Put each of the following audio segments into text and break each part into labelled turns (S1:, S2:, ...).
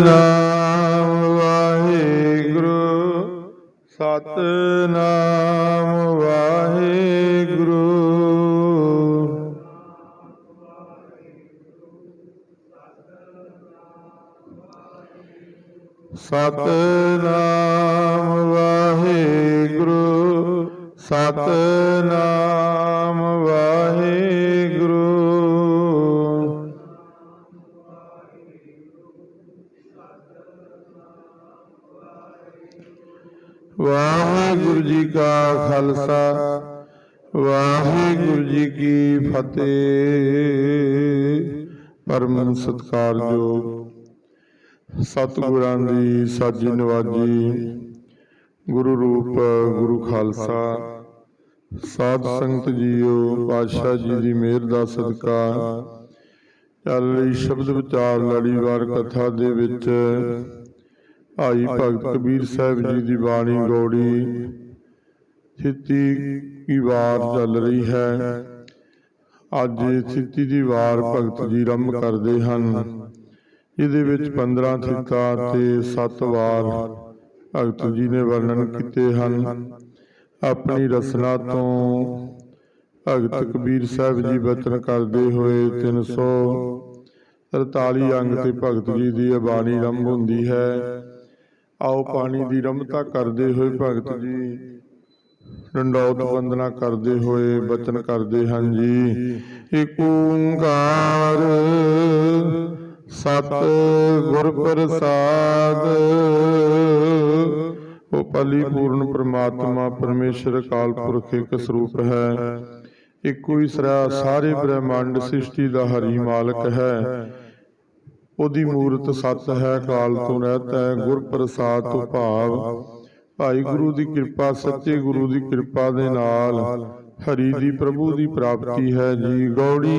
S1: ਸਤਨਾਮ ਵਾਹਿਗੁਰੂ ਸਤ ਫਤਿਹ। ਪਰਮ ਸਤਿਕਾਰਯੋਗ ਸਤਿਗੁਰਾਂ ਦੀ ਸਾਜੀ ਨਵਾਜੀ। ਗੁਰੂ ਰੂਪ, ਗੁਰੂ ਖਾਲਸਾ। ਸਾਧ ਸੰਗਤ ਜੀਓ, ਪਾਤਸ਼ਾਹ ਜੀ ਦੀ ਮਿਹਰ ਦਾ ਸਦਕਾ। ਚੱਲ ਰਹੀ ਸ਼ਬਦ ਵਿਚਾਰ ਲੜੀਵਾਰ ਕਥਾ ਦੇ ਵਿੱਚ। ਭਾਈ ਭਗਤ ਕਬੀਰ ਸਾਹਿਬ ਜੀ ਦੀ ਬਾਣੀ ਗੋੜੀ। ਥਿੱਤੀ ਕੀ ਵਾਰ ਚੱਲ ਰਹੀ ਹੈ? ਅੱਜ ਥਿੱਤੀ ਦੀ ਵਾਰ ਭਗਤ ਜੀ ਆਰੰਭ ਕਰਦੇ ਹਨ। ਇਹਦੇ ਵਿੱਚ 15 ਥਿੱਤਾ ਤੇ 7 ਵਾਰ ਭਗਤ ਜੀ ਨੇ ਵਰਣਨ ਕੀਤੇ ਹਨ। ਆਪਣੀ ਰਸਨਾ ਤੋਂ ਭਗਤ ਕਬੀਰ ਸਾਹਿਬ ਜੀ ਬਚਨ ਕਰਦੇ ਹੋਏ 343 ਅੰਗ ਤੇ ਭਗਤ ਜੀ ਦੀ ਬਾਣੀ ਆਰੰਭ ਹੁੰਦੀ ਹੈ। ਆਓ ਪਾਣੀ ਦੀ ਰਮਤਾ ਕਰਦੇ ਹੋਏ ਭਗਤ ਜੀ ਡੰਡੌਤ ਵੰਦਨਾ ਕਰਦੇ ਹੋਏ ਬਚਨ ਕਰਦੇ ਹਨ ਜੀ। ਏਕ ਓੰਕਾਰ ਸਤ ਗੁਰ ਪ੍ਰਸਾਦ। ਉਹ ਪਲੀ ਪੂਰਨ ਪ੍ਰਮਾਤਮਾ ਪਰਮੇਸ਼ਰ ਅਕਾਲ ਪੁਰਖ ਇੱਕ ਸਰੂਪ ਹੈ। ਇੱਕੋ ਹੀ ਸਰਾ ਸਾਰੇ ਬ੍ਰਹਿਮੰਡ ਸ੍ਰਿਸ਼ਟੀ ਦਾ ਹਰੀ ਮਾਲਕ ਹੈ। ਉਹਦੀ ਮੂਰਤ ਸਤ ਹੈ ਕਾਲ ਤੋਂ ਰਹਿਤ ਹੈ, ਗੁਰ ਪ੍ਰਸਾਦ ਤੋਂ ਭਾਵ। ਭਾਈ ਗੁਰੂ ਦੀ ਕਿਰਪਾ ਸੱਚੇ ਗੁਰੂ ਦੀ ਕਿਰਪਾ ਦੇ ਨਾਲ ਹਰੀ ਦੀ ਪ੍ਰਭੂ ਦੀ ਪ੍ਰਾਪਤੀ ਹੈ ਜੀ। ਗੌੜੀ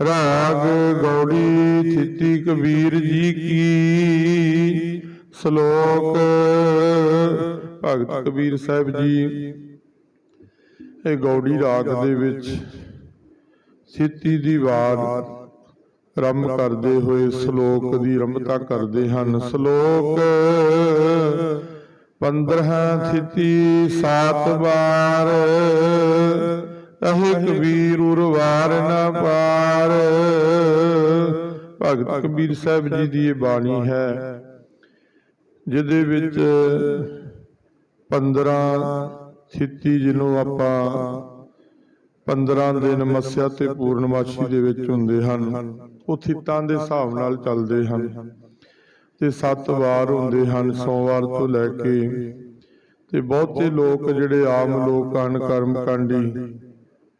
S1: ਰਾਗ ਗੌੜੀ ਥਿੱਤੀ ਕਬੀਰ ਜੀ ਕੀ ਸ਼ਲੋਕ। ਭਗਤ ਕਬੀਰ ਸਾਹਿਬ ਜੀ ਇਹ ਗੌੜੀ ਰਾਗ ਦੇ ਵਿੱਚ ਥਿੱਤੀ ਦੀ ਵਾਰ ਰੰਮ ਕਰਦੇ ਹੋਏ ਸ਼ਲੋਕ ਦੀ ਰੰਮਤਾ ਕਰਦੇ ਹਨ। ਸ਼ਲੋਕ 15 ਥਿਤੀ ਸਾਤ ਵਾਰ। ਅਹੇ ਕਬੀਰ ਉਰਵਾਰ ਨਾ ਪਾਰ। ਭਗਤ ਕਬੀਰ ਸਾਹਿਬ ਜੀ ਦੀ ਇਹ ਬਾਣੀ ਹੈ, ਜਿਹਦੇ ਵਿੱਚ 15 ਥਿਤੀ ਜਿਹਨੂੰ ਆਪਾਂ 15 ਦਿਨ ਮੱਸਿਆ ਤੇ ਪੂਰਨਮਾਸ਼ੀ ਦੇ ਵਿੱਚ ਹੁੰਦੇ ਹਨ, ਉਹ ਥਿੱਤਾਂ ਦੇ ਹਿਸਾਬ ਨਾਲ ਚੱਲਦੇ ਹਨ। ਤੇ ਸੱਤ ਵਾਰ ਹੁੰਦੇ ਹਨ ਸੋਮਵਾਰ ਤੋਂ ਲੈ ਕੇ। ਤੇ ਬਹੁਤੇ ਲੋਕ ਜਿਹੜੇ ਆਮ ਲੋਕ ਹਨ ਕਰਮ ਕਾਂਡੀ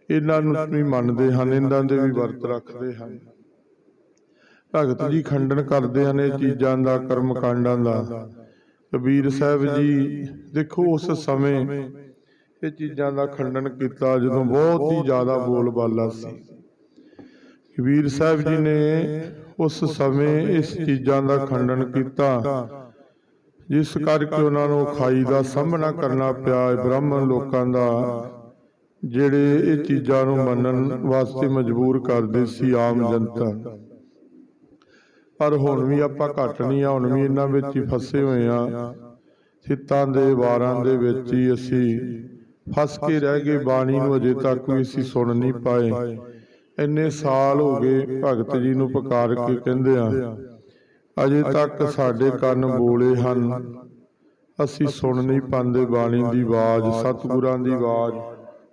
S1: ਇਹਨਾਂ ਨੂੰ ਵੀ ਮੰਨਦੇ ਹਨ, ਇਹਨਾਂ ਦੇ ਵੀ ਵਰਤ ਰੱਖਦੇ ਹਨ। ਭਗਤ ਜੀ ਖੰਡਨ ਕਰਦੇ ਹਨ ਇਹ ਚੀਜ਼ਾਂ ਦਾ ਕਰਮ ਕਾਂਡਾਂ ਦਾ। ਕਬੀਰ ਸਾਹਿਬ ਜੀ, ਦੇਖੋ ਉਸ ਸਮੇਂ ਇਹ ਚੀਜ਼ਾਂ ਦਾ ਖੰਡਨ ਕੀਤਾ ਜਦੋਂ ਬਹੁਤ ਹੀ ਜ਼ਿਆਦਾ ਬੋਲਬਾਲਾ ਸੀ। ਕਬੀਰ ਸਾਹਿਬ ਜੀ ਨੇ ਉਸ ਸਮੇਂ ਇਸ ਚੀਜ਼ਾਂ ਦਾ ਖੰਡਨ ਕੀਤਾ। ਜਿਸ ਕਰਕੇ ਉਹਨਾਂ ਨੂੰ ਖਾਈ ਦਾ ਸਾਹਮਣਾ ਕਰਨਾ ਪਿਆ ਬ੍ਰਾਹਮਣ ਲੋਕਾਂ ਦਾ, ਜਿਹੜੇ ਇਹ ਚੀਜ਼ਾਂ ਨੂੰ ਮੰਨਣ ਵਾਸਤੇ ਮਜਬੂਰ ਕਰਦੇ ਸੀ ਆਮ ਜਨਤਾ। ਪਰ ਹੁਣ ਵੀ ਆਪਾਂ ਘੱਟ ਨਹੀਂ ਆ, ਹੁਣ ਵੀ ਇਹਨਾਂ ਵਿੱਚ ਹੀ ਫਸੇ ਹੋਏ ਆ। ਸਿੱਤਾਂ ਦੇ ਵਾਰਾਂ ਦੇ ਵਿੱਚ ਹੀ ਅਸੀਂ ਫਸ ਕੇ ਰਹਿ ਗਏ, ਬਾਣੀ ਨੂੰ ਅਜੇ ਤੱਕ ਵੀ ਅਸੀਂ ਸੁਣ ਨਹੀਂ ਪਾਏ। ਇੰਨੇ ਸਾਲ ਹੋ ਗਏ ਭਗਤ ਜੀ ਨੂੰ ਪੁਕਾਰ ਕੇ ਕਹਿੰਦੇ ਆ, ਅਜੇ ਤੱਕ ਸਾਡੇ ਕੰਨ ਬੋਲੇ ਹਨ। ਅਸੀਂ ਸੁਣ ਨਹੀਂ ਪਾਉਂਦੇ ਬਾਣੀ ਦੀ ਆਵਾਜ਼, ਸਤਿਗੁਰਾਂ ਦੀ ਆਵਾਜ਼,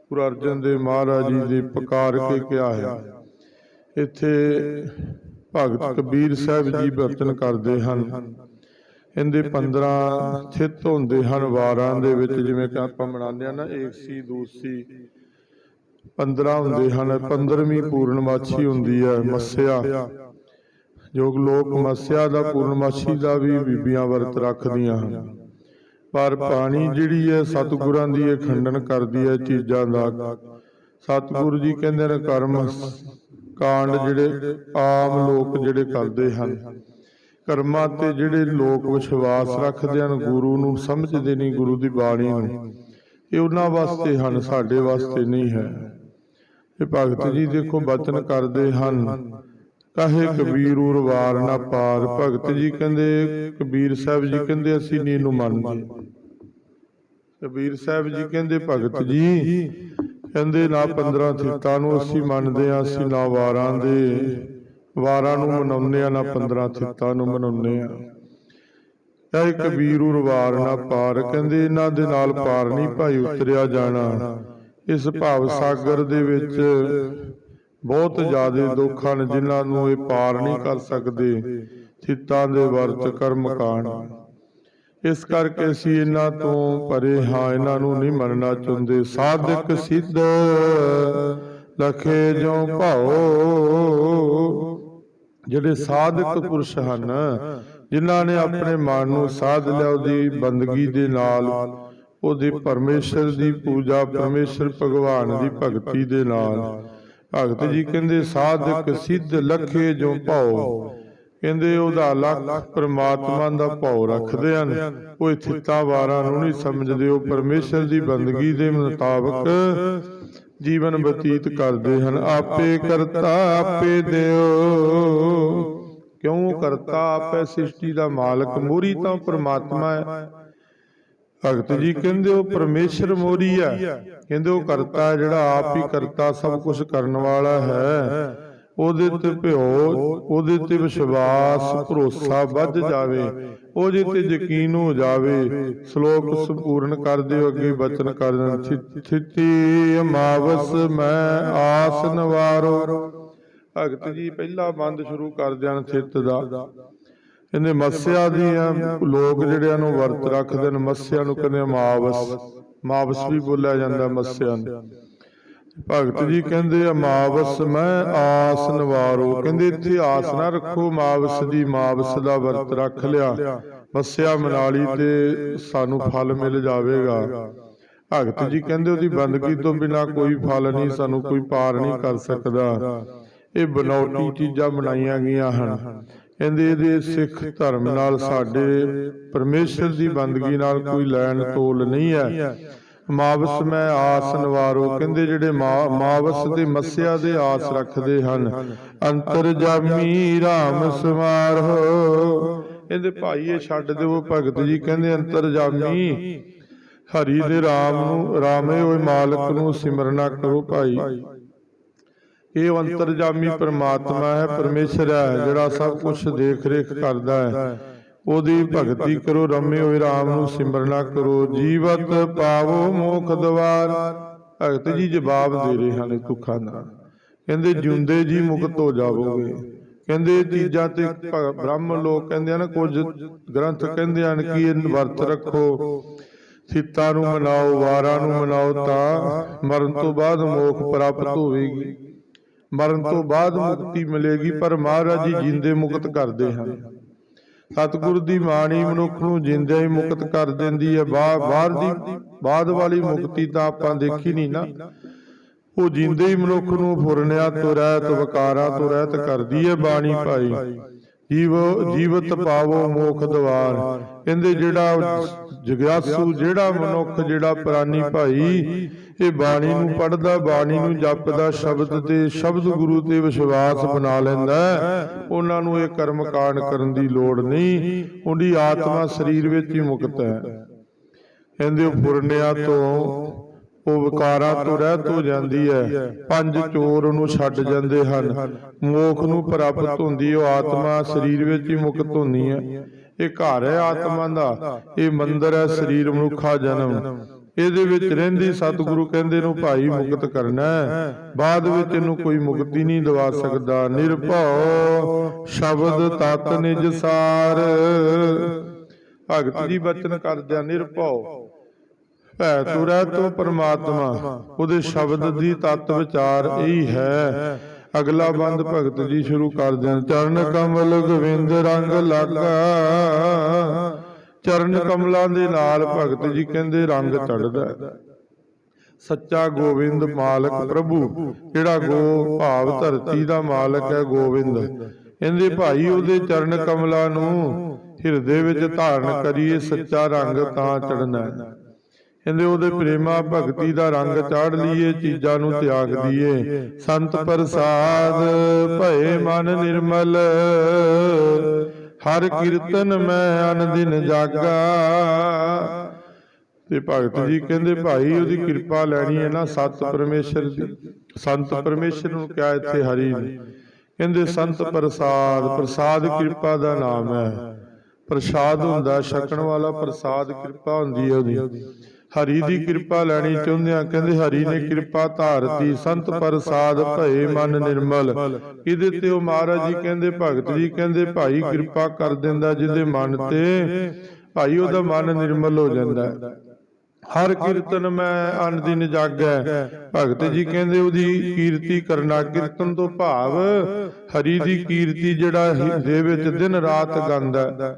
S1: ਗੁਰੂ ਅਰਜਨ ਦੇਵ ਮਹਾਰਾਜ ਜੀ ਦੇ ਪੁਕਾਰ ਕੇ ਕਿਹਾ ਹੈ। ਇੱਥੇ ਭਗਤ ਕਬੀਰ ਸਾਹਿਬ ਜੀ ਬਰਤਨ ਕਰਦੇ ਹਨ। ਇਹਦੇ 15 ਥਿਤ ਹੁੰਦੇ ਹਨ, ਵਾਰਾਂ ਦੇ ਵਿੱਚ, ਜਿਵੇਂ ਕਿ ਆਪਾਂ ਮਨਾਉਂਦੇ ਆ ਨਾ ਏਕਸੀ ਦੂਸੀ 15 ਹੁੰਦੇ ਹਨ 15ਵੀਂ ਪੂਰਨਮਾਸ਼ੀ ਹੁੰਦੀ ਹੈ ਮੱਸਿਆ। ਜੋ ਲੋਕ ਮੱਸਿਆ ਦਾ ਪੂਰਨਮਾਸ਼ੀ ਦਾ ਵੀ ਬੀਬੀਆਂ ਵਰਤ ਰੱਖਦੀਆਂ ਹਨ। ਪਰ ਪਾਣੀ ਜਿਹੜੀ ਹੈ ਸਤਿਗੁਰਾਂ ਦੀ ਇਹ ਖੰਡਨ ਕਰਦੀ ਹੈ ਚੀਜ਼ਾਂ ਦਾ। ਸਤਿਗੁਰੂ ਜੀ ਕਹਿੰਦੇ ਨੇ ਕਰਮ ਕਾਂਡ ਜਿਹੜੇ ਆਮ ਲੋਕ ਜਿਹੜੇ ਕਰਦੇ ਹਨ। ਕਰਮਾਂ ਤੇ ਜਿਹੜੇ ਲੋਕ ਵਿਸ਼ਵਾਸ ਰੱਖਦੇ ਹਨ ਗੁਰੂ ਨੂੰ ਸਮਝਦੇ ਨਹੀਂ ਗੁਰੂ ਦੀ ਬਾਣੀ ਨੂੰ। ਇਹ ਉਹਨਾਂ ਵਾਸਤੇ ਹਨ ਸਾਡੇ ਵਾਸਤੇ ਨਹੀਂ ਹੈ। ਇਹ ਭਗਤ ਜੀ ਦੇਖੋ ਬਚਨ ਕਰਦੇ ਹਨ। ਕਹੇ ਕਬੀਰ ਉਰਵਾਰ ਨਾ ਪਾਰ। ਭਗਤ ਜੀ ਕਹਿੰਦੇ ਕਬੀਰ ਸਾਹਿਬ ਜੀ ਕਹਿੰਦੇ ਅਸੀਂ ਨਹੀਂ ਇਹਨੂੰ ਮੰਨਦੇ। ਕਬੀਰ ਸਾਹਿਬ ਜੀ ਕਹਿੰਦੇ ਭਗਤ ਜੀ ਕਹਿੰਦੇ ਨਾ 15 ਥਿੱਤਾਂ ਨੂੰ ਅਸੀਂ ਮੰਨਦੇ ਆ ਅਸੀਂ ਨਾ ਵਾਰਾਂ ਦੇ। ਵਾਰਾਂ ਨੂੰ ਮਨਾਉਂਦੇ ਆ ਨਾ 15 ਥਿੱਤਾਂ ਨੂੰ ਮਨਾਉਂਦੇ ਆ ਇਹ ਕਬੀਰ ਉਰਵਾਰ ਨਾ ਪਾਰ। ਕਹਿੰਦੇ ਇਹਨਾਂ ਦੇ ਨਾਲ ਪਾਰ ਨਹੀਂ ਭਾਈ ਉਤਰਿਆ ਜਾਣਾ। ਇਸ ਭਾਵ ਸਾਗਰ ਦੇ ਵਿੱਚ ਬਹੁਤ ਜ਼ਿਆਦਾ ਦੁੱਖ ਹਨ ਜਿਨ੍ਹਾਂ ਨੂੰ ਇਹ ਪਾਰ ਨਹੀਂ ਕਰ ਸਕਦੇ। ਥਿੱਤਾਂ ਦੇ ਵਰਤ ਕਰਮ ਕਾਂਡ। ਇਸ ਕਰਕੇ ਅਸੀਂ ਇਹਨਾਂ ਤੋਂ ਪਰੇ ਹਾਂ ਇਹਨਾਂ ਨੂੰ ਨਹੀਂ ਮੰਨਣਾ ਚਾਹੁੰਦੇ। ਸਾਧਕ ਸਿੱਧ ਲਖੇ ਜੋ ਭਾਉ ਜਿਹੜੇ ਸਾਧਕ ਪੁਰਸ਼ ਹਨ ਜਿਨ੍ਹਾਂ ਨੇ ਆਪਣੇ ਮਨ ਨੂੰ ਸਾਧ ਲਿਆ ਉਹਦੀ ਬੰਦਗੀ ਦੇ ਨਾਲ। ਉਹਦੇ ਪਰਮੇਸ਼ਰ ਦੀ ਪੂਜਾ ਪਰਮੇਸ਼ਰ ਭਗਵਾਨ ਦੀ ਭਗਤੀ ਦੇ ਨਾਲ। ਭਗਤ ਜੀ ਕਹਿੰਦੇ ਸਾਧਕ ਸਿੱਧ ਲਖੇ ਜੋ ਭਾਉ। ਕਹਿੰਦੇ ਉਹਦਾ ਲੱਖ ਪ੍ਰਮਾਤਮਾ ਦਾ ਭਾਉ ਰੱਖਦੇ ਹਨ। ਉਹ ਥਿੱਤਾ ਵਾਰਾਂ ਨੂੰ ਨਹੀਂ ਸਮਝਦੇ ਉਹ ਪਰਮੇਸ਼ਰ ਦੀ ਬੰਦਗੀ ਦੇ ਮੁਤਾਬਕ ਜੀਵਨ ਬਤੀਤ ਕਰਦੇ ਹਨ। ਆਪੇ ਕਰਤਾ ਆਪੇ ਦਿਓ। ਕਿਉਂ ਕਰਤਾ ਆਪੇ ਸ੍ਰਿਸ਼ਟੀ ਦਾ ਮਾਲਕ? ਮੋਰੀ ਤਾਂ ਪ੍ਰਮਾਤਮਾ ਹੈ। ਭਗਤ ਜੀ ਕਹਿੰਦੇ ਉਹ ਪਰਮੇਸ਼ਰ ਮੋਰੀ ਹੈ ਕਹਿੰਦੇ ਉਹ ਕਰਤਾ ਜਿਹੜਾ ਆਪ ਹੀ ਕਰਤਾ ਸਭ ਕੁਝ ਕਰਨ ਵਾਲਾ ਹੈ। ਉਹਦੇ ਤੇ ਭਿਓ ਉਹਦੇ ਤੇ ਵਿਸ਼ਵਾਸ ਭਰੋਸਾ ਵੱਧ ਜਾਵੇ। ਉਹਦੇ ਤੇ ਯਕੀਨ ਹੋ ਜਾਵੇ ਸ਼ਲੋਕ ਸੰਪੂਰਨ ਕਰ ਦਿਓ ਅੱਗੇ ਬਚਨ ਕਰ ਦੇਣ ਥਿਤੀ ਅਮਾਵਸ ਮੈਂ ਆਸ ਨਵਾਰੋ। ਭਗਤ ਜੀ ਪਹਿਲਾ ਬੰਦ ਸ਼ੁਰੂ ਕਰ ਦੇਣ ਥਿਤ ਦਾ। ਕਹਿੰਦੇ ਮੱਸਿਆ ਦੀਆਂ ਲੋਕ ਜਿਹੜਿਆਂ ਨੂੰ ਵਰਤ ਰੱਖਦੇ ਨੇ ਮੱਸਿਆ ਨੂੰ ਕਹਿੰਦੇ ਅਮਾਵਸ ਮਾਵਸ। ਵੀ ਬੋਲਿਆ ਜਾਂਦਾ ਮੱਸਿਆ ਨੂੰ। ਭਗਤ ਜੀ ਕਹਿੰਦੇ ਅਮਾਵਸ ਮੈਂ ਆਸ ਨਵਾਰੋ। ਕਹਿੰਦੇ ਇੱਥੇ ਆਸ ਨਾ ਰੱਖੋ ਮਾਵਸ ਦੀ ਮਾਵਸ ਦਾ ਵਰਤ ਰੱਖ ਲਿਆ। ਮੱਸਿਆ ਮਨਾਲੀ ਤੇ ਸਾਨੂੰ ਫਲ ਮਿਲ ਜਾਵੇਗਾ। ਭਗਤ ਜੀ ਕਹਿੰਦੇ ਉਹਦੀ ਬੰਦਗੀ ਤੋਂ ਬਿਨਾ ਕੋਈ ਫਲ ਨਹੀਂ ਸਾਨੂੰ ਕੋਈ ਪਾਰ ਨਹੀਂ ਕਰ ਸਕਦਾ। ਇਹ ਬਨੌਟੀ ਚੀਜ਼ਾਂ ਬਣਾਈਆਂ ਗਈਆਂ ਹਨ। ਕਹਿੰਦੇ ਇਹਦੇ ਸਿੱਖ ਧਰਮ ਨਾਲ ਸਾਡੇ ਪਰਮੇਸ਼ਰ ਦੀ ਬੰਦਗੀ ਨਾਲ ਕੋਈ ਲੈਣ ਤੋਲ ਨਹੀਂ ਹੈ। ਮਾਵਸ ਮੈਂ ਆਸ ਨਵਾਰੋ ਕਹਿੰਦੇ ਜਿਹੜੇ ਮਾਵਸ ਤੇ ਮੱਸਿਆ ਦੇ ਆਸ ਰੱਖਦੇ ਹਨ। ਅੰਤਰਜਾਮੀ RAM ਸਮਾਰੋ ਇਹਦੇ ਭਾਈ ਇਹ ਛੱਡ ਦਿਓ ਭਗਤ ਜੀ ਕਹਿੰਦੇ ਅੰਤਰਜਾਮੀ। ਹਰੀ ਦੇ RAM ਨੂੰ ਰਾਮੇ ਹੋਏ ਮਾਲਕ ਨੂੰ ਸਿਮਰਨਾ ਕਰੋ ਭਾਈ। ਇਹ ਅੰਤਰਜਾਮੀ ਪ੍ਰਮਾਤਮਾ ਹੈ, ਪਰਮੇਸ਼ਰ ਹੈ, ਜਿਹੜਾ ਸਭ ਕੁਝ ਦੇਖ ਰੇਖ ਕਰਦਾ ਹੈ। ਉਹਦੀ ਭਗਤੀ ਕਰੋ, ਰਮੇ ਹੋਏ RAM ਨੂੰ ਸਿਮਰਨਾ ਕਰੋ। ਜੀਵਤ ਪਾਵੋ ਮੋਖ ਦਵਾਰ। ਭਗਤ ਜੀ ਜਵਾਬ ਦੇ ਰਹੇ ਹਨ ਦੁੱਖਾਂ ਦਾ। ਕਹਿੰਦੇ, ਜਿਉਂਦੇ ਜੀ ਮੁਕਤ ਹੋ ਜਾਵੋਗੇ। ਕਹਿੰਦੇ ਇਹ ਚੀਜ਼ਾਂ ਤੇ ਬ੍ਰਹਮ ਲੋਕ ਕਹਿੰਦੇ ਹਨ, ਕੁਝ ਗ੍ਰੰਥ ਕਹਿੰਦੇ ਹਨ ਕਿ ਇਹ ਵਰਤ ਰੱਖੋ। ਥਿੱਤਾਂ ਨੂੰ ਮਨਾਓ, ਵਾਰਾਂ ਨੂੰ ਮਨਾਓ ਤਾਂ ਮਰਨ ਤੋਂ ਬਾਅਦ ਮੋਖ ਪ੍ਰਾਪਤ ਹੋਵੇਗੀ। ਮਰਨ ਤੋਂ ਬਾਅਦ ਮੁਕਤੀ ਮਿਲੇਗੀ ਪਰ ਮਹਾਰਾਜ ਜੀ ਜਿੰਦੇ ਮੁਕਤ ਕਰਦੇ ਹਨ। ਸਤਿਗੁਰ ਦੀ ਬਾਣੀ ਮਨੁੱਖ ਨੂੰ ਜਿੰਦੇ ਹੀ ਮੁਕਤ ਕਰ ਦਿੰਦੀ ਹੈ। ਬਾਹਰ ਦੀ ਬਾਅਦ ਵਾਲੀ ਮੁਕਤੀ ਤਾਂ ਆਪਾਂ ਦੇਖੀ ਨਹੀਂ ਨਾ। ਉਹ ਜਿੰਦੇ ਹੀ ਮਨੁੱਖ ਨੂੰ ਫੁਰਨਿਆਂ ਤੋਂ ਰਹਿਤ ਵਿਕਾਰਾਂ ਤੋਂ ਰਹਿਤ ਕਰਦੀ ਹੈ ਬਾਣੀ ਭਾਈ। ਜੀਵ ਜੀਵਤ ਪਾਵੋ ਮੋਖ ਦਵਾਰ। ਕਹਿੰਦੇ ਜਿਹੜਾ ਜਗਿਆਸੂ ਜਿਹੜਾ ਮਨੁੱਖ ਜਿਹੜਾ ਪ੍ਰਾਨੀ ਭਾਈ ਇਹ ਬਾਣੀ ਨੂੰ ਪੜਦਾ ਬਾਣੀ ਨੂੰ ਜਪਦਾ ਸ਼ਬਦ ਤੇ ਸ਼ਬਦ ਗੁਰੂ ਤੇ ਵਿਸ਼ਵਾਸ ਬਣਾ ਲੈਂਦਾ ਉਹਨਾਂ ਨੂੰ ਇਹ ਕਰਮ ਕਾਂਡ ਕਰਨ ਦੀ ਲੋੜ ਨਹੀਂ। ਉਹਦੀ ਆਤਮਾ ਸਰੀਰ ਵਿੱਚ ਹੀ ਮੁਕਤ ਹੈ। ਕਹਿੰਦੇ ਉਹ ਫੁਰਨਿਆਂ ਤੋਂ ਉਹ ਵਿਕਾਰਾਂ ਤੋਂ ਰਹਿਤ ਹੋ। ਜਾਂਦੀ ਹੈ। ਪੰਜ ਚੋਰ ਉਹਨੂੰ ਛੱਡ ਜਾਂਦੇ ਹਨ। ਮੋਖ ਨੂੰ ਪ੍ਰਾਪਤ ਹੁੰਦੀ ਉਹ ਆਤਮਾ ਸਰੀਰ ਵਿੱਚ ਹੀ ਮੁਕਤ ਹੁੰਦੀ ਹੈ। ਇਹ ਘਰ ਹੈ ਆਤਮਾ ਦਾ। ਇਹ ਮੰਦਰ ਹੈ ਸਰੀਰ ਮਨੁੱਖਾ ਜਨਮ। ਇਹਦੇ ਵਿੱਚ ਰਹਿੰਦੀ ਸਤਿਗੁਰੂ ਕਹਿੰਦੇ ਨੂੰ ਭਾਈ ਮੁਕਤ ਕਰਨਾ ਹੈ। ਬਾਅਦ ਵਿੱਚ ਇਹਨੂੰ ਕੋਈ ਮੁਕਤੀ ਨਹੀਂ ਦਵਾ ਸਕਦਾ। ਨਿਰਭਉ ਸ਼ਬਦ ਤਤ ਨਿਜ ਸਾਰ। ਭਗਤ ਜੀ ਬਚਨ ਕਰਦਿਆਂ ਨਿਰਭਉ। ਭੈ ਤੁਰੈ ਤੋ ਪਰਮਾਤਮਾ। ਉਹਦੇ ਸ਼ਬਦ ਦੀ ਤਤ ਵਿਚਾਰ ਇਹੀ ਹੈ। ਅਗਲਾ ਬੰਦ ਭਗਤ ਜੀ ਸ਼ੁਰੂ ਕਰ ਦੇਣ। ਚਰਨ ਕਮਲ ਗੋਬਿੰਦ ਰੰਗ ਲਾਗਾ। ਚਰਨ ਕਮਲਾਂ ਦੇ ਨਾਲ ਭਗਤ ਜੀ ਕਹਿੰਦੇ ਰੰਗ ਚੜਦਾ ਸੱਚਾ ਗੋਬਿੰਦ ਮਾਲਕ ਪ੍ਰਭੂ। ਜਿਹੜਾ ਗੋ ਭਾਵ ਧਰਤੀ ਦਾ ਮਾਲਕ ਹੈ ਗੋਬਿੰਦ। ਇਹਦੇ ਭਾਈ ਉਹਦੇ ਚਰਨ ਕਮਲਾਂ ਨੂੰ ਹਿਰਦੇ ਵਿੱਚ ਧਾਰਨ ਕਰੀਏ ਸੱਚਾ ਰੰਗ ਤਾਂ ਚੜਨਾ ਹੈ। ਕਹਿੰਦੇ ਉਹਦੇ ਪ੍ਰੇਮਾ ਭਗਤੀ ਦਾ ਰੰਗ ਚਾੜ ਲਈਏ ਚੀਜ਼ਾਂ ਨੂੰ ਤਿਆਗ ਦਈਏ ਸੰਤ ਪ੍ਰਸਾਦ ਭਏ ਮਨ ਨਿਰਮਲ। ਹਰ ਕੀਰਤਨ ਮੈਂ ਅਨ ਦਿਨ ਜਾਗਾ। ਤੇ ਭਗਤ ਜੀ ਕਹਿੰਦੇ ਭਾਈ ਉਹਦੀ ਕਿਰਪਾ ਲੈਣੀ ਹੈ ਨਾ ਸਤ ਪਰਮੇਸ਼ਰ ਦੀ। ਸੰਤ ਪਰਮੇਸ਼ਰ ਨੂੰ ਕਿਹਾ ਇੱਥੇ ਹਰੀ ਨੇ। ਕਹਿੰਦੇ ਸੰਤ ਪ੍ਰਸਾਦ ਪ੍ਰਸਾਦ ਕਿਰਪਾ ਦਾ ਨਾਮ ਹੈ। ਪ੍ਰਸਾਦ ਹੁੰਦਾ ਛਕਣ ਵਾਲਾ ਪ੍ਰਸਾਦ ਕਿਰਪਾ ਹੁੰਦੀ ਹੈ ਉਹਦੀ। ਹਰੀ ਦੀ ਕਿਰਪਾ ਲੈਣੀ ਚਾਹੁੰਦੇ ਆ ਕਹਿੰਦੇ ਹਰੀ ਨੇ ਕਿਰਪਾ ਧਾਰਤੀ ਸੰਤ ਪ੍ਰਸਾਦ ਭਏ ਮਨ ਨਿਰਮਲ। ਇਹਦੇ ਤੇ ਉਹ ਮਹਾਰਾਜ ਜੀ ਕਹਿੰਦੇ ਭਗਤ ਜੀ ਕਹਿੰਦੇ ਭਾਈ ਕਿਰਪਾ ਕਰ ਦਿੰਦਾ ਜਿਹਦੇ ਮਨ ਤੇ ਭਾਈ ਉਹਦਾ ਮਨ ਨਿਰਮਲ ਹੋ ਜਾਂਦਾ ਹੈ। ਹਰ ਕੀਰਤਨ ਮੈਂ ਅਨ ਦਿਨ ਜਾਗੈ। ਭਗਤ ਜੀ ਕਹਿੰਦੇ ਉਹਦੀ ਕੀਰਤੀ ਕਰਨਾ ਕੀਰਤਨ ਤੋਂ ਭਾਵ ਹਰੀ ਦੀ ਕੀਰਤੀ ਜਿਹੜਾ ਹਿਰਦੇ ਵਿੱਚ ਦਿਨ ਰਾਤ ਗਾਉਂਦਾ।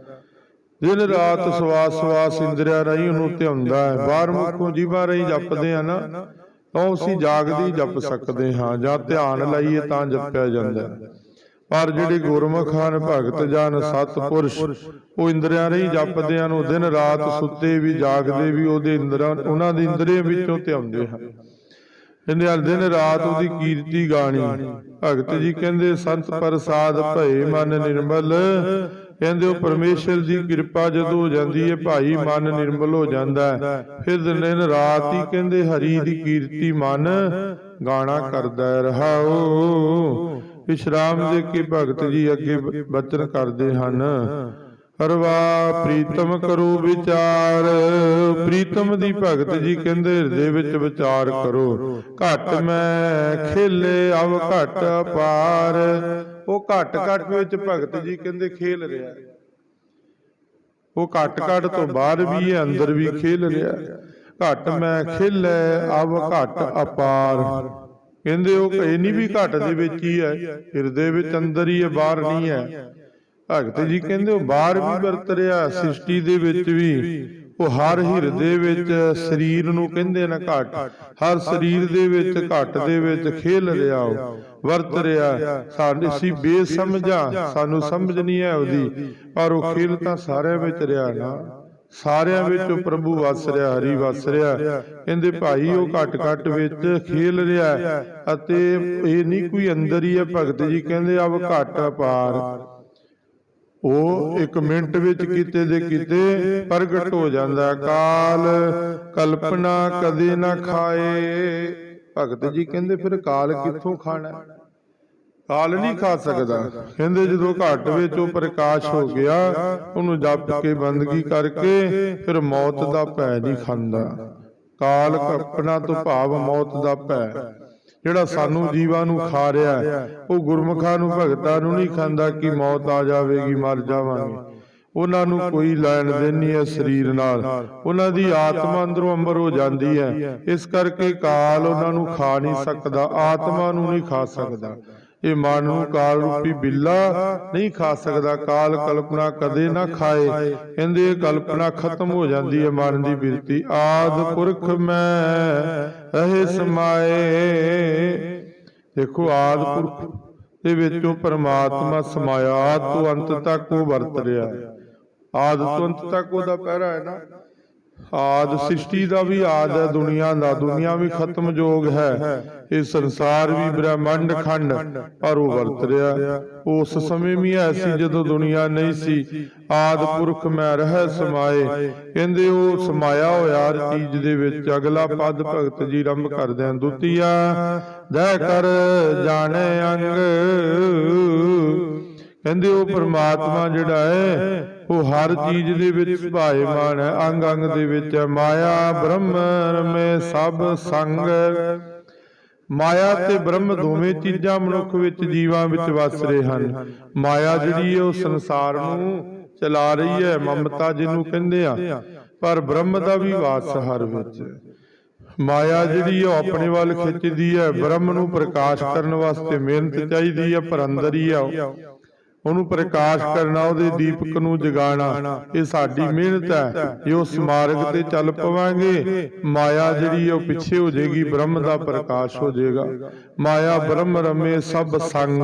S1: ਦਿਨ ਰਾਤ ਸਵਾਸ ਸਵਾਸ ਇੰਦਰੀਆਂ ਰਾਹੀਂ ਉਹਨੂੰ ਧਿਆਉਂਦਾ ਹੈ। ਬਾਹਰ ਮੁਖੋਂ ਜੀਵਾਂ ਰਾਹੀਂ ਜਪਦੇ ਆ ਨਾ ਤਾਂ ਅਸੀਂ ਜਾਗਦੀ ਜਪ ਸਕਦੇ ਹਾਂ ਜਾਂ ਧਿਆਨ ਲਾਈਏ ਤਾਂ ਜਪਿਆ ਜਾਂਦਾ ਪਰ ਜਿਹੜੇ ਗੁਰਮੁਖ ਹਨ ਭਗਤ ਜਨ ਸਤਪੁਰਸ਼ ਉਹ ਇੰਦਰੀਆਂ ਰਹੀ ਜਪਦੇ ਹਨ। ਉਹ ਦਿਨ ਰਾਤ ਸੁੱਤੇ ਵੀ ਜਾਗਦੇ ਵੀ ਉਹਦੇ ਇੰਦਰਾਂ ਉਹਨਾਂ ਦੇ ਇੰਦਰੀਆਂ ਵਿੱਚੋਂ ਧਿਆਉਂਦੇ ਹਨ। ਕਹਿੰਦੇ ਹਰ ਦਿਨ ਰਾਤ ਉਹਦੀ ਕੀਰਤੀ ਗਾਣੀ। ਭਗਤ ਜੀ ਕਹਿੰਦੇ ਸੰਤ ਪ੍ਰਸਾਦ ਭਏ ਮਨ ਨਿਰਮਲ ਕਹਿੰਦੇ ਉਹ ਪਰਮੇਸ਼ਰ ਦੀ ਕਿਰਪਾ ਜਦੋਂ ਹੋ ਜਾਂਦੀ ਹੈ ਭਾਈ ਮਨ ਨਿਰਮਲ ਹੋ ਜਾਂਦਾ ਹੈ। ਫਿਰ ਦਿਨ ਰਾਤ ਹੀ ਕਹਿੰਦੇ ਹਰੀ ਦੀ ਕੀਰਤੀ ਮਨ ਗਾਣਾ ਕਰਦਾ ਰਹਾਓ। ਵਿਸ਼ਰਾਮ ਦੇ ਕੇ ਭਗਤ ਜੀ ਅੱਗੇ ਬਚਨ ਕਰਦੇ ਹਨ। ਹਰਵਾ ਪ੍ਰੀਤਮ ਕਰੋ ਵਿਚਾਰ। ਪ੍ਰੀਤਮ ਦੀ ਭਗਤ ਜੀ ਕਹਿੰਦੇ ਹਿਰਦੇ ਵਿੱਚ ਵਿਚਾਰ ਕਰੋ। ਘਟ ਮੈਂ ਖੇਲੇ, ਅਵ ਘਟ ਪਾਰ ਉਹ ਘਟ ਘਟ ਵਿੱਚ ਭਗਤ ਜੀ ਕਹਿੰਦੇ ਖੇਲ ਰਿਹਾ। ਉਹ ਘਟ ਘਟ ਤੋਂ ਬਾਹਰ ਵੀ ਹੈ ਅੰਦਰ ਵੀ ਖੇਲ ਰਿਹਾ। ਹੈ। ਘਟ ਮੈਂ ਖੇਲੇ, ਅਵ ਘਟ ਅਪਾਰ। ਕਹਿੰਦੇ ਉਹ ਕਹੇ ਨਹੀਂ ਵੀ ਘਟ ਦੇ ਵਿੱਚ ਹੀ ਹੈ। ਹਿਰਦੇ ਵਿੱਚ ਅੰਦਰ ਹੀ ਹੈ ਬਾਹਰ ਨਹੀਂ ਹੈ। ਭਗਤ ਜੀ ਕਹਿੰਦੇ ਉਹ ਬਾਹਰ ਵੀ ਵਰਤ ਰਿਹਾ ਸ੍ਰਿਸ਼ਟੀ ਦੇ ਵਿੱਚ ਵੀ। ਉਹ ਹਰ ਹਿਰਦੇ ਵਿੱਚ ਸਰੀਰ ਨੂੰ ਕਹਿੰਦੇ ਨੇ ਘਟ। ਹਰ ਸਰੀਰ ਦੇ ਵਿੱਚ ਘਟ ਦੇ ਵਿੱਚ ਖੇਲ ਰਿਹਾ ਉਹ ਵਰਤ ਰਿਹਾ। ਸਾਡੇ ਸੀ ਬੇਸਮਝਾ ਸਾਨੂੰ ਸਮਝ ਨਹੀਂ ਹੈ ਉਹਦੀ। ਪਰ ਉਹ ਖੇਲ ਤਾਂ ਸਾਰਿਆਂ ਵਿੱਚ ਰਿਹਾ ਨਾ। ਸਾਰਿਆਂ ਵਿੱਚ ਉਹ ਪ੍ਰਭੂ ਵਸ ਰਿਹਾ ਹਰੀ ਵਸ ਰਿਹਾ। ਕਹਿੰਦੇ ਭਾਈ ਉਹ ਘਟ ਘਟ ਵਿੱਚ ਖੇਲ ਰਿਹਾ। ਅਤੇ ਇਹ ਨਹੀਂ ਕੋਈ ਅੰਦਰ ਹੀ ਹੈ ਭਗਤ ਜੀ ਕਹਿੰਦੇ ਅਬ ਘਟ ਪਾਰ ਉਹ ਇੱਕ ਮਿੰਟ ਵਿੱਚ ਕੀਤੇ ਦੇ ਕੀਤੇ ਪ੍ਰਗਟ ਹੋ ਜਾਂਦਾ। ਕਾਲ। ਕਲਪਨਾ ਕਦੇ ਨਾ ਖਾਏ। ਭਗਤ ਜੀ ਕਹਿੰਦੇ ਫਿਰ ਕਾਲ ਕਿੱਥੋਂ ਖਾਣਾ? ਕਾਲ ਨਹੀਂ ਖਾ ਸਕਦਾ। ਕਹਿੰਦੇ ਜਦੋਂ ਘਟ ਵਿੱਚ ਉਹ ਪ੍ਰਕਾਸ਼ ਹੋ ਗਿਆ ਉਹਨੂੰ ਜਪ ਕੇ ਬੰਦਗੀ ਕਰਕੇ ਫਿਰ ਮੌਤ ਦਾ ਭੈ ਨਹੀਂ ਖਾਂਦਾ। ਕਾਲ ਕਲਪਨਾ ਤੋਂ ਭਾਵ ਮੌਤ ਦਾ ਭੈ। ਜਿਹੜਾ ਸਾਨੂੰ ਜੀਵਾਂ ਨੂੰ ਖਾ ਰਿਹਾ ਉਹ ਗੁਰਮੁਖਾਂ ਨੂੰ ਭਗਤਾਂ ਨੂੰ ਨਹੀਂ ਖਾਂਦਾ ਕਿ ਮੌਤ ਆ ਜਾਵੇਗੀ ਮਰ ਜਾਵਾਂਗੇ। ਉਹਨਾਂ ਨੂੰ ਕੋਈ ਲੈਣ ਦੇਣ ਨਹੀਂ ਹੈ ਸਰੀਰ ਨਾਲ। ਉਹਨਾਂ ਦੀ ਆਤਮਾ ਅੰਦਰੋਂ ਅੰਬਰ ਹੋ ਜਾਂਦੀ ਹੈ। ਇਸ ਕਰਕੇ ਕਾਲ ਉਹਨਾਂ ਨੂੰ ਖਾ ਨਹੀਂ ਸਕਦਾ ਆਤਮਾ ਨੂੰ ਨਹੀਂ ਖਾ ਸਕਦਾ। ਇਹ ਮਨ ਨੂੰ ਕਾਲ ਰੂਪੀ ਬਿੱਲਾ ਨਹੀਂ ਖਾ ਸਕਦਾ। ਕਾਲ ਕਲਪਨਾ ਕਦੇ ਨਾ ਖਾਏ। ਕਹਿੰਦੇ ਇਹ ਕਲਪਨਾ ਖਤਮ ਹੋ ਜਾਂਦੀ ਹੈ ਮਨ ਦੀ ਬਿਰਤੀ। ਆਦ ਪੁਰਖ ਮੈਂ ਰਹੇ ਸਮਾਏ। ਦੇਖੋ ਆਦ ਪੁਰਖ ਦੇ ਵਿੱਚੋਂ ਪਰਮਾਤਮਾ ਸਮਾਇਆ। ਆਦ ਤੋਂ ਅੰਤ ਤੱਕ ਉਹ ਵਰਤ ਰਿਹਾ। ਹੈ ਆਦ ਤੋਂ ਅੰਤ ਤੱਕ ਉਹਦਾ ਪਹਿਰਾ ਹੈ ਨਾ। ਆਦ ਸ੍ਰਿਸ਼ਟੀ ਦਾ ਵੀ ਆਦ ਹੈ ਦੁਨੀਆ ਦਾ ਦੁਨੀਆ ਵੀ ਖਤਮ ਜੋਗ ਹੈ। ਇਹ ਸੰਸਾਰ ਵੀ ਬ੍ਰਹਮੰਡ ਖੰਡ ਪਰ ਉਹ ਵਰਤ ਰਿਹਾ। ਉਸ ਸਮੇਂ ਵੀ ਐਸੀ ਜਦੋਂ ਦੁਨੀਆ ਨਹੀਂ ਸੀ। ਆਦ ਪੁਰਖ ਮੈਂ ਰਹਿ ਸਮਾਏ। ਕਹਿੰਦੇ ਉਹ ਸਮਾਇਆ ਹੋਇਆ ਹਰ ਚੀਜ਼ ਦੇ ਵਿੱਚ। ਅਗਲਾ ਪਦ ਭਗਤ ਜੀ ਆਰੰਭ ਕਰਦੇ ਹਨ। ਦੁਤੀਆ ਦਇ ਕਰ ਜਾਣੇ ਅੰਗ। ਕਹਿੰਦੇ ਉਹ ਪ੍ਰਮਾਤਮਾ ਜਿਹੜਾ ਹੈ। ਉਹ ਹਰ ਚੀਜ਼ ਦੇ ਵਿੱਚ ਭਾਇਮਾਨ ਹੈ ਅੰਗ ਅੰਗ ਦੇ ਵਿੱਚ ਹੈ। ਮਾਇਆ ਬ੍ਰਹਮ ਰਮੇ ਸਭ ਸੰਗ। ਮਾਇਆ ਤੇ ਬ੍ਰਹਮ ਦੋਵੇਂ ਚੀਜ਼ਾਂ ਮਨੁੱਖ ਵਿੱਚ ਜੀਵਾਂ ਵਿੱਚ ਵਸ ਰਹੇ ਹਨ। ਮਾਇਆ ਜਿਹੜੀ ਹੈ ਉਹ ਸੰਸਾਰ ਨੂੰ ਚਲਾ ਰਹੀ ਹੈ ਮਮਤਾ ਜਿਹਨੂੰ ਕਹਿੰਦੇ ਆ। ਪਰ ਬ੍ਰਹਮ ਦਾ ਵੀ ਵਾਸ ਹਰ ਵਿੱਚ। ਮਾਇਆ ਜਿਹੜੀ ਉਹ ਆਪਣੇ ਵੱਲ ਖਿੱਚਦੀ ਹੈ ਬ੍ਰਹਮ ਨੂੰ ਪ੍ਰਕਾਸ਼ ਕਰਨ ਵਾਸਤੇ ਮਿਹਨਤ ਚਾਹੀਦੀ ਹੈ ਪਰ ਅੰਦਰ ਹੀ ਆ। ਉਹਨੂੰ ਪ੍ਰਕਾਸ਼ ਕਰਨਾ ਉਹਦੇ ਦੀਪਕ ਨੂੰ ਜਗਾਉਣਾ। ਇਹ ਸਾਡੀ ਮਿਹਨਤ ਹੈ। ਜੇ ਉਸ ਮਾਰਗ ਤੇ ਚੱਲ ਪਵਾਂਗੇ। ਮਾਇਆ ਜਿਹੜੀ ਉਹ ਪਿੱਛੇ ਹੋ ਜਾਏਗੀ ਬ੍ਰਹਮ ਦਾ ਪ੍ਰਕਾਸ਼ ਹੋ ਜਾਏਗਾ। ਮਾਇਆ ਬ੍ਰਹਮ ਰਮੇ ਸਭ ਸੰਗ।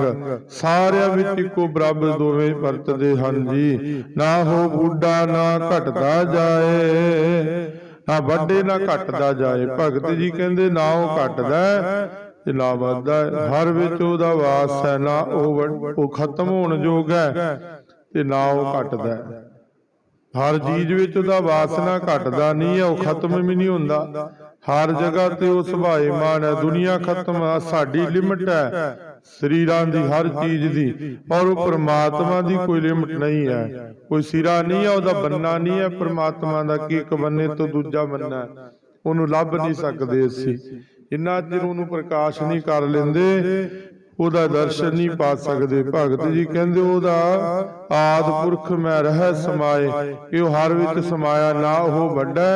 S1: ਸਾਰਿਆਂ ਵਿੱਚ ਇੱਕੋ ਬਰਾਬਰ ਦੋਵੇਂ ਵਰਤਦੇ ਹਨ ਜੀ। ਨਾ ਹੋ ਬੁੱਢਾ ਨਾ ਘਟਦਾ ਜਾਏ। ਹਾਂ ਵੱਡੇ ਨਾ ਘਟਦਾ ਜਾਏ। ਭਗਤ ਜੀ ਕਹਿੰਦੇ ਨਾ ਉਹ ਘਟਦਾ। ਤੇ ਨਾ ਵੱਧਦਾ ਹਰ ਵਿੱਚ ਉਹਦਾ ਵਾਸ ਹੈ, ਨਾ ਉਹ ਉਹ ਖਤਮ ਹੋਣ ਯੋਗ ਹੈ ਤੇ ਨਾ ਉਹ ਘਟਦਾ ਹਰ ਚੀਜ਼ ਵਿੱਚ ਉਹਦਾ ਵਾਸਨਾ ਘਟਦਾ ਨਹੀਂ ਹੈ, ਉਹ ਖਤਮ ਵੀ ਨਹੀਂ ਹੁੰਦਾ। ਹਰ ਜਗ੍ਹਾ ਤੇ ਉਹ ਸੁਭਾਏਮਾਨ ਹੈ, ਦੁਨੀਆ ਖਤਮ ਆ ਸਾਡੀ ਲਿਮਟ ਹੈ, ਸਰੀਰਾਂ ਦੀ ਹਰ ਚੀਜ਼ ਦੀ। ਔਰ ਉਹ ਪ੍ਰਮਾਤਮਾ ਦੀ ਕੋਈ ਲਿਮਟ ਨਹੀਂ ਹੈ। ਕੋਈ ਸਿਰਾ ਨਹੀਂ ਹੈ, ਉਹਦਾ ਬੰਨਾ ਨਹੀਂ ਹੈ, ਪਰਮਾਤਮਾ ਦਾ ਕਿ ਇੱਕ ਬੰਨੇ ਤੋਂ ਦੂਜਾ ਬੰਨਾ ਹੈ। ਉਹਨੂੰ ਲੱਭ ਨਹੀਂ ਸਕਦੇ ਅਸੀਂ। ਜਿੰਨਾ ਚਿਰ ਉਹਨੂੰ ਪ੍ਰਕਾਸ਼ ਨਹੀਂ ਕਰ ਲੈਂਦੇ ਉਹਦਾ ਦਰਸ਼ਨ ਨਹੀਂ ਪਾ ਸਕਦੇ ਭਗਤ ਜੀ ਕਹਿੰਦੇ ਉਹਦਾ ਆਦ ਪੁਰਖ ਮੈਂ ਰਹਿ ਸਮਾਏ। ਕਿ ਉਹ ਹਰ ਵਿੱਚ ਸਮਾਇਆ ਨਾ ਉਹ ਵੱਡਾ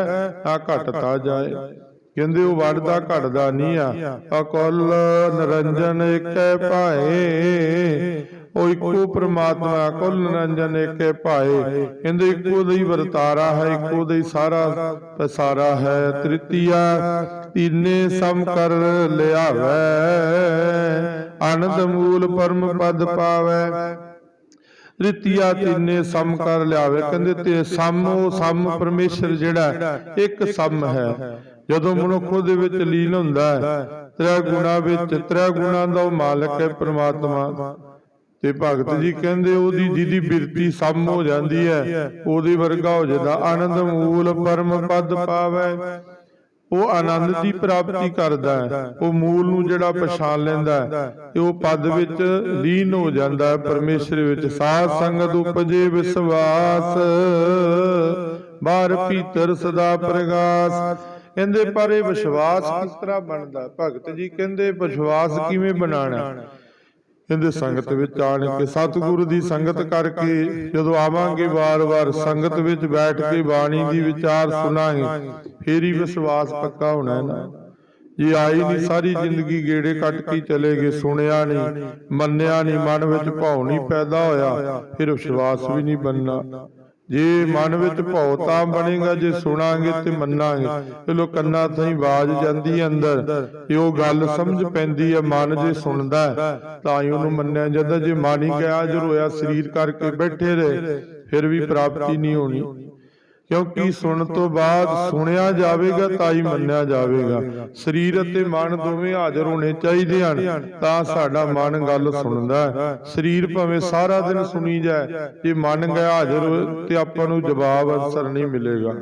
S1: ਨਾ ਘਟਦਾ ਜਾਏ। ਕਹਿੰਦੇ ਉਹ ਵੱਡਦਾ ਘਟਦਾ ਨਹੀਂ ਆ। ਅਕਲ ਨਿਰੰਜਨ ਏਕੈ ਭਾਏ ਉਹ ਇੱਕੋ ਪ੍ਰਮਾਤਮਾ ਕੁਲ ਨਿਰੰਜਨ ਏਕੈ ਭਾਏ। ਕਹਿੰਦੇ ਇੱਕੋ ਦਾ ਹੀ ਵਰਤਾਰਾ ਹੈ ਇੱਕੋ ਦਾ ਹੀ ਸਾਰਾ ਪਸਾਰਾ ਹੈ। ਤ੍ਰਿਤੀਆ ਤੀਨੇ ਸਮ ਕਰ ਲਿਆਵੈ ਆਨੰਦ ਮੂਲ ਪਰਮ ਪਦ ਪਾਵੈ। ਰਿਤੀਆ ਤਿੰਨੇ ਸਮ ਕਰ ਲਿਆਵੇ। ਕਹਿੰਦੇ ਤੇ ਸਮ ਉਹ ਸਮ ਪਰਮੇਸ਼ਰ ਜਿਹੜਾ ਹੈ, ਇੱਕ ਸਮ ਹੈ। ਜਦੋਂ ਮਨੁੱਖ ਉਹਦੇ ਵਿੱਚ ਲੀਨ ਹੁੰਦਾ ਹੈ ਤ੍ਰੈ ਗੁਣਾ ਵਿੱਚ ਤ੍ਰੈ ਗੁਣਾ ਦਾ ਉਹ ਮਾਲਕ ਹੈ ਪ੍ਰਮਾਤਮਾ। ਤੇ ਭਗਤ ਜੀ ਕਹਿੰਦੇ ਉਹਦੀ ਜਿਹਦੀ ਬਿਰਤੀ ਸਮ ਹੋ ਜਾਂਦੀ ਹੈ ਉਹਦੇ ਵਰਗਾ ਹੋ ਜਾਂਦਾ ਆਨੰਦ ਮੂਲ ਪਰਮ ਪਦ ਪਾਵੈ। ਉਹ ਆਨੰਦ ਦੀ ਪ੍ਰਾਪਤੀ ਕਰਦਾ ਹੈ। ਉਹ ਮੂਲ ਨੂੰ ਜਿਹੜਾ ਪਛਾਣ ਲੈਂਦਾ ਹੈ ਤੇ ਉਹ ਪਦ ਵਿੱਚ ਲੀਨ ਹੋ ਜਾਂਦਾ ਹੈ ਪਰਮੇਸ਼ਰ ਵਿੱਚ। ਸਾਧ ਸੰਗਤ ਉਪਜੇ ਵਿਸ਼ਵਾਸ। ਬਾਹਰ ਭੀਤਰ ਸਦਾ ਪ੍ਰਗਾਸ। ਕਹਿੰਦੇ ਪਰ ਇਹ ਵਿਸ਼ਵਾਸ ਕਿਸ ਤਰ੍ਹਾਂ ਬਣਦਾ? ਭਗਤ ਜੀ ਕਹਿੰਦੇ ਵਿਸ਼ਵਾਸ ਕਿਵੇਂ ਬਣਾਉਣਾ? ਕਹਿੰਦੇ ਸੰਗਤ ਵਿੱਚ ਆਣ ਕੇ ਸਤਿਗੁਰੂ ਦੀ ਸੰਗਤ ਕਰਕੇ ਜਦੋਂ ਆਵਾਂਗੇ ਵਾਰ-ਵਾਰ ਸੰਗਤ ਵਿੱਚ ਬੈਠ ਕੇ ਬਾਣੀ ਦੀ ਵਿਚਾਰ ਸੁਣਾਂਗੇ। ਫੇਰ ਹੀ ਵਿਸ਼ਵਾਸ ਪੱਕਾ ਹੋਣਾ ਹੈ ਨਾ। ਜੇ ਆਈ ਨਹੀਂ ਸਾਰੀ ਜ਼ਿੰਦਗੀ ਗੇੜੇ ਕੱਟ ਕੇ ਚਲੇ ਗਏ ਸੁਣਿਆ ਨਹੀਂ। ਮੰਨਿਆ ਨਹੀਂ ਮਨ ਵਿੱਚ ਭਾਉ ਨਹੀਂ ਪੈਦਾ ਹੋਇਆ। ਫਿਰ ਵਿਸ਼ਵਾਸ ਵੀ ਨਹੀਂ ਬਣਨਾ। ਜੇ ਮਨ ਵਿੱਚ ਭਾਉ ਤਾਂ ਬਣੇਗਾ ਜੇ ਸੁਣਾਂਗੇ ਤੇ ਮੰਨਾਂਗੇ। ਚਲੋ ਕੰਨਾਂ ਥਈ ਆਵਾਜ਼ ਜਾਂਦੀ ਹੈ ਅੰਦਰ। ਤੇ ਉਹ ਗੱਲ ਸਮਝ ਪੈਂਦੀ ਹੈ ਮਨ ਜੇ ਸੁਣਦਾ ਤਾਂ ਹੀ ਉਹਨੂੰ ਮੰਨਿਆ ਜਾਂਦਾ। ਜੇ ਮਨ ਹੀ ਗਿਆ ਜਰ ਹੋਇਆ ਸਰੀਰ ਕਰਕੇ ਬੈਠੇ ਰਹੇ ਫਿਰ ਵੀ ਪ੍ਰਾਪਤੀ ਨਹੀਂ ਹੋਣੀ। ਕਿਉਂਕਿ ਸੁਣ ਤੋਂ ਬਾਅਦ ਸੁਣਿਆ ਜਾਵੇਗਾ ਤਾਂ ਹੀ ਮੰਨਿਆ ਜਾਵੇਗਾ। ਸਰੀਰ ਅਤੇ ਮਨ ਦੋਵੇਂ ਹਾਜ਼ਰ ਹੋਣੇ ਚਾਹੀਦੇ ਹਨ ਤਾਂ ਸਾਡਾ ਮਨ ਗੱਲ ਸੁਣਦਾ ਹੈ। ਸਰੀਰ ਭਾਵੇਂ ਸਾਰਾ ਦਿਨ ਸੁਣੀ ਜਾਏ ਜੇ ਮਨ ਗਿਆ ਹਾਜ਼ਰ ਤੇ ਆਪਾਂ ਨੂੰ ਜਵਾਬ ਅਨਸਰ ਨਹੀਂ ਮਿਲੇਗਾ।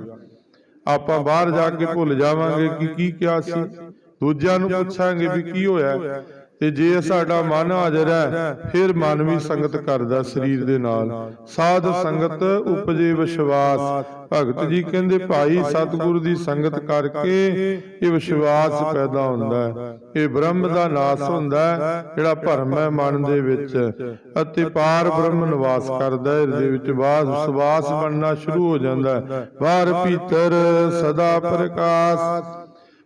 S1: ਆਪਾਂ ਬਾਹਰ ਜਾ ਕੇ ਭੁੱਲ ਜਾਵਾਂਗੇ ਕਿ ਕੀ ਕਿਹਾ ਸੀ। ਦੂਜਿਆਂ ਨੂੰ ਪੁੱਛਾਂਗੇ ਵੀ ਕੀ ਹੋਇਆ। ਤੇ ਜੇ ਸਾਡਾ ਮਨ ਹਾਜ਼ਰ ਹੈ, ਫਿਰ ਮਨ ਵੀ ਸੰਗਤ ਕਰਦਾ ਸਰੀਰ ਦੇ ਨਾਲ। ਸਾਧ ਸੰਗਤ ਉਪਜੇ ਵਿਸ਼ਵਾਸ। ਭਗਤ ਜੀ ਕਹਿੰਦੇ, ਭਾਈ, ਸਤਿਗੁਰੂ ਦੀ ਸੰਗਤ ਕਰਕੇ ਇਹ ਵਿਸ਼ਵਾਸ ਪੈਦਾ ਹੁੰਦਾ ਹੈ। ਇਹ ਬ੍ਰਹਮ ਦਾ ਨਾਸ ਹੁੰਦਾ ਹੈ, ਜਿਹੜਾ ਭਰਮ ਹੈ ਮਨ ਦੇ ਵਿੱਚ। ਅਤੇ ਪਾਰ ਬ੍ਰਹਮ ਨਿਵਾਸ ਕਰਦਾ ਹੈ ਹਿਰਦੇ ਵਿੱਚ ਵਾਸ ਵਿਸ਼ਵਾਸ ਬਣਨਾ ਸ਼ੁਰੂ ਹੋ ਜਾਂਦਾ ਹੈ। ਬਾਹਰ ਭੀਤਰ ਸਦਾ ਪ੍ਰਕਾਸ਼।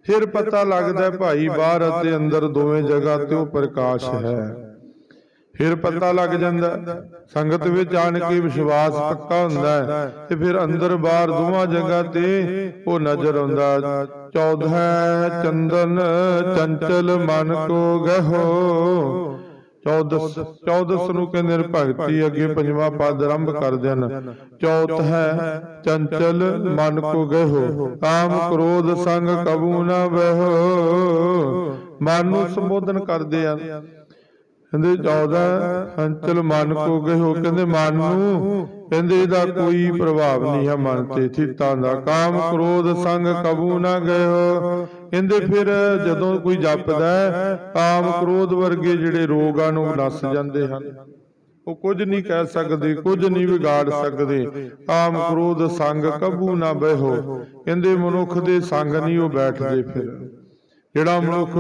S1: ਫਿਰ ਪਤਾ ਲੱਗਦਾ ਭਾਈ ਬਾਹਰ ਅਤੇ ਅੰਦਰ ਦੋਵੇਂ ਜਗ੍ਹਾ ਤੇ ਉਹ ਪ੍ਰਕਾਸ਼ ਹੈ। ਫਿਰ ਪਤਾ ਲੱਗ ਜਾਂਦਾ। ਸੰਗਤ ਵਿੱਚ ਆਣ ਕੇ ਵਿਸ਼ਵਾਸ ਪੱਕਾ ਹੁੰਦਾ ਹੈ ਤੇ ਫਿਰ ਅੰਦਰ ਬਾਹਰ ਦੋਵਾਂ ਜਗ੍ਹਾ ਤੇ ਉਹ ਨਜ਼ਰ ਆਉਂਦਾ ਚੌਦਹ ਚੰਦਨ ਚੰਚਲ ਮਨ ਕੋ ਗਹੋ ਚੌਦਸ ਚੌਦਸ ਨੂੰ ਕਹਿੰਦੇ ਨੇ ਭਗਤੀ, ਅੱਗੇ ਪੰਜਵਾਂ ਪਦ ਆਰੰਭ ਕਰਦੇ ਹਨ। ਚੌਥ ਹੈ, ਚੰਚਲ ਮਨ ਕੋ ਗਹੋ ਕਾਮ ਕ੍ਰੋਧ ਸੰਗ ਕਬੂ ਨਾ ਬਹੋ ਮਨ ਨੂੰ ਸੰਬੋਧਨ ਕਰਦੇ ਆ ਕਹਿੰਦੇ 14 ਹੰਚਲ ਮਨ ਕੋ ਗਇਓ ਕਹਿੰਦੇ ਮਨ ਨੂੰ, ਕਹਿੰਦੇ ਇਹਦਾ ਕੋਈ ਪ੍ਰਭਾਵ ਨਹੀਂ ਹੈ ਮਨ ਤੇ, ਥਿੱਤਾਂ ਦਾ। ਕਾਮ ਕ੍ਰੋਧ ਸੰਗ ਕਬੂ ਨਾ ਗਇਓ ਕਹਿੰਦੇ ਫਿਰ ਜਦੋਂ ਕੋਈ ਜਪਦਾ ਹੈ ਕਾਮ ਕ੍ਰੋਧ ਵਰਗੇ ਜਿਹੜੇ ਰੋਗਾਂ ਨੂੰ ਨਸ ਜਾਂਦੇ ਹਨ। ਉਹ ਕੁਝ ਨਹੀਂ ਕਹਿ ਸਕਦੇ, ਕੁਝ ਨਹੀਂ ਵਿਗਾੜ ਸਕਦੇ। ਕਾਮ ਕ੍ਰੋਧ ਸੰਗ ਕਬੂ ਨਾ ਬਹਿਓ। ਕਹਿੰਦੇ ਮਨੁੱਖ ਦੇ ਸੰਗ ਨਹੀਂ ਉਹ ਬੈਠਦੇ ਫਿਰ। ਜਿਹੜਾ ਮਨੁੱਖ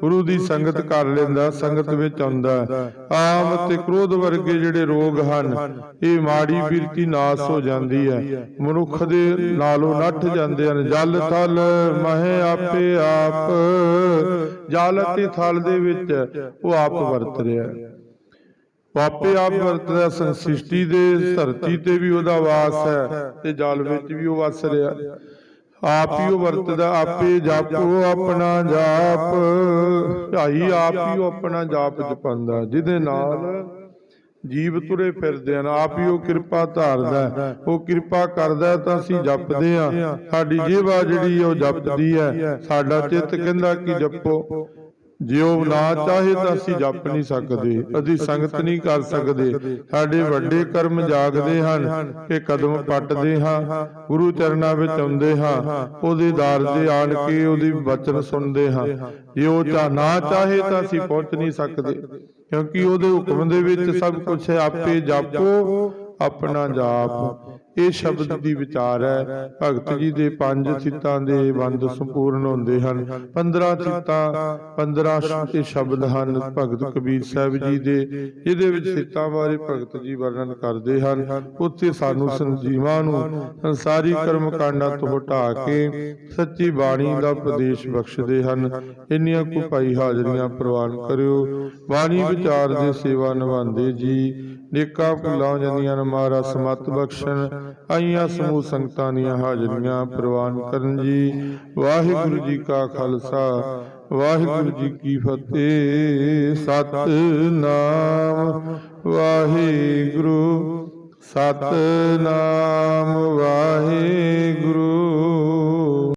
S1: ਗੁਰੂ ਦੀ ਸੰਗਤ ਕਰ ਲੈਂਦਾ, ਸੰਗਤ ਵਿੱਚ ਆਉਂਦਾ, ਆਮ ਤੇ ਕ੍ਰੋਧ ਵਰਗੇ ਜਿਹੜੇ ਰੋਗ ਹਨ, ਇਹ ਮਾੜੀ ਬਿਰਤੀ ਨਾਸ ਹੋ ਜਾਂਦੀ ਹੈ। ਮਨੁੱਖ ਦੇ ਨਾਲੋਂ ਨੱਠ ਜਾਂਦੇ ਹਨ। ਜਲ ਥਲ ਮਹਿ ਆਪੇ ਆਪ, ਜਲ ਤੇ ਥਲ ਦੇ ਵਿੱਚ ਉਹ ਆਪ ਵਰਤ ਰਿਹਾ। ਆਪੇ ਆਪ ਵਰਤਦਾ ਸੰ- ਸ੍ਰਿਸ਼ਟੀ ਦੇ ਧਰਤੀ ਤੇ ਵੀ ਉਹਦਾ ਵਾਸ ਹੈ ਤੇ ਜਲ ਵਿੱਚ ਵੀ ਉਹ ਵਸ ਰਿਹਾ। ਆਪ ਹੀ ਉਹ ਵਰਤਦਾ ਆਪੇ ਜਾਪੋ ਆਪਣਾ ਜਾਪ। ਭਾਈ ਆਪ ਹੀ ਉਹ ਆਪਣਾ ਜਾਪ ਜਪਾਂਦਾ ਜਿਹਦੇ ਨਾਲ ਜੀਵ ਤੁਰੇ ਫਿਰਦੇ ਹਨ। ਆਪ ਹੀ ਉਹ ਕਿਰਪਾ ਧਾਰਦਾ। ਉਹ ਕਿਰਪਾ ਕਰਦਾ ਤਾਂ ਅਸੀਂ ਜਪਦੇ ਆ ਸਾਡੀ ਜੀਵਾ ਜਿਹੜੀ ਉਹ ਜਪਦੀ ਹੈ। ਸਾਡਾ ਚਿੱਤ ਕਹਿੰਦਾ ਕਿ ਜਪੋ। ਜੇ ਉਹ ਨਾ ਚਾਹੇ ਤਾਂ ਅਸੀਂ ਜਪ ਨਹੀਂ ਸਕਦੇ ਅਸੀਂ ਸੰਗਤ ਨਹੀਂ ਕਰ ਸਕਦੇ। ਸਾਡੇ ਵੱਡੇ ਕਰਮ ਜਾਗਦੇ ਹਨ ਕਿ ਕਦਮ ਪੱਟਦੇ ਹਾਂ ਗੁਰੂ ਚਰਨਾਂ ਵਿੱਚ ਆਉਂਦੇ ਹਾਂ ਉਹਦੇ ਦਰ ਤੇ ਆਣ ਕੇ ਉਹਦੀ ਬਚਨ ਸੁਣਦੇ ਹਾਂ। ਜੇ ਉਹ ਚਾ ਨਾ ਚਾਹੇ ਤਾਂ ਅਸੀਂ ਪਹੁੰਚ ਨਹੀਂ ਸਕਦੇ। ਕਿਉਂਕਿ ਉਹਦੇ ਹੁਕਮ ਦੇ ਵਿੱਚ ਸਭ ਕੁਝ ਹੈ ਆਪੇ ਜਾਪੋ ਆਪਣਾ ਜਾਪ। ਇਹ ਸ਼ਬਦ ਦੀ ਵਿਚਾਰ ਹੈ। ਭਗਤ ਜੀ ਦੇ ਪੰਜ ਚਿੱਤਾਂ ਦੇ ਬੰਦ ਸੰਪੂਰਨ ਹੁੰਦੇ ਹਨ। 15 ਚਿੱਤਾਂ 15 ਸ਼ਬਦ ਹਨ ਭਗਤ ਕਬੀਰ ਸਾਹਿਬ ਜੀ ਦੇ, ਜਿਹਦੇ ਵਿੱਚ ਚਿੱਤਾਂ ਬਾਰੇ ਭਗਤ ਜੀ ਵਰਣਨ ਕਰਦੇ ਹਨ। ਉੱਥੇ ਸਾਨੂੰ ਸੰਜੀਵਾਂ ਨੂੰ ਸੰਸਾਰੀ ਕਰਮ ਕਾਂਡਾਂ ਤੋਂ ਹਟਾ ਕੇ ਸੱਚੀ ਬਾਣੀ ਦਾ ਉਪਦੇਸ਼ ਬਖਸ਼ਦੇ ਹਨ। ਇੰਨੀਆਂ ਕੁ ਭਾਈ ਹਾਜ਼ਰੀਆਂ ਪ੍ਰਵਾਨ ਕਰਿਓ। ਬਾਣੀ ਵਿਚਾਰ ਦੇ ਸੇਵਾ ਨਿਭਾਉਂਦੇ ਜੀ। ਨੇਕਾਂ ਭੁੱਲਾਂ ਜਾਂਦੀਆਂ ਨੇ ਮਹਾਰਾਜ ਸਮਤ ਬਖਸ਼ਣ ਆਈਆਂ ਸਮੂਹ ਸੰਗਤਾਂ ਦੀਆਂ ਹਾਜ਼ਰੀਆਂ ਪ੍ਰਵਾਨ ਕਰਨ ਜੀ। ਵਾਹਿਗੁਰੂ ਜੀ ਕਾ ਖਾਲਸਾ, ਵਾਹਿਗੁਰੂ ਜੀ ਕੀ ਫਤਿਹ। ਸਤਨਾਮ ਵਾਹਿਗੁਰੂ ਸਤਨਾਮ ਵਾਹਿਗੁਰੂ।